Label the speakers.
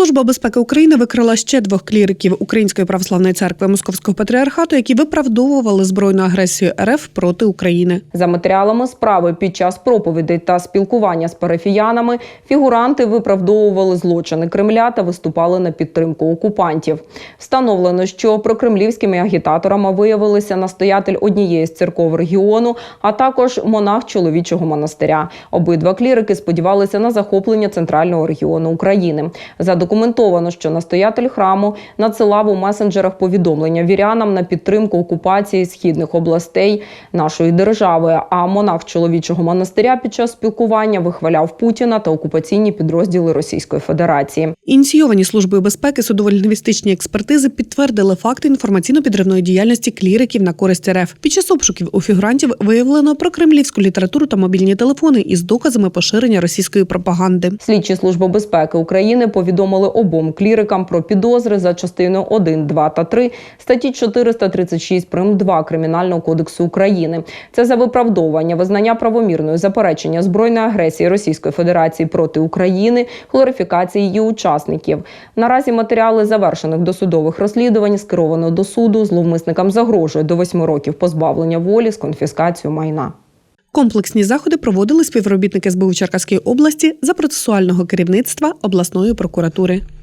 Speaker 1: Служба безпеки України викрила ще двох кліриків Української православної церкви Московського патріархату, які виправдовували збройну агресію РФ проти України.
Speaker 2: За матеріалами справи під час проповідей та спілкування з парафіянами фігуранти виправдовували злочини Кремля та виступали на підтримку окупантів. Встановлено, що прокремлівськими агітаторами виявилися настоятель однієї з церков регіону, а також монах чоловічого монастиря. Обидва клірики сподівалися на захоплення центрального регіону України. Задокументовано, що настоятель храму надсилав у месенджерах повідомлення вірянам на підтримку окупації східних областей нашої держави. А монах чоловічого монастиря під час спілкування вихваляв Путіна та окупаційні підрозділи Російської Федерації.
Speaker 1: Ініційовані службою безпеки судово-лінгвістичні експертизи підтвердили факти інформаційно-підривної діяльності кліриків на користь РФ. Під час обшуків у фігурантів виявлено прокремлівську літературу та мобільні телефони із доказами поширення російської пропаганди.
Speaker 2: Слідчі служби безпеки України повідомили обом клірикам про підозри за частиною 1, 2 та 3 статті 436 прим. 2 Кримінального кодексу України. Це за виправдовування, визнання правомірної заперечення збройної агресії Російської Федерації проти України, глорифікації її учасників. Наразі матеріали завершених досудових розслідувань скеровано до суду. Зловмисникам загрожує до 8 років позбавлення волі з конфіскацією майна.
Speaker 1: Комплексні заходи проводили співробітники СБУ Черкаської області за процесуального керівництва обласної прокуратури.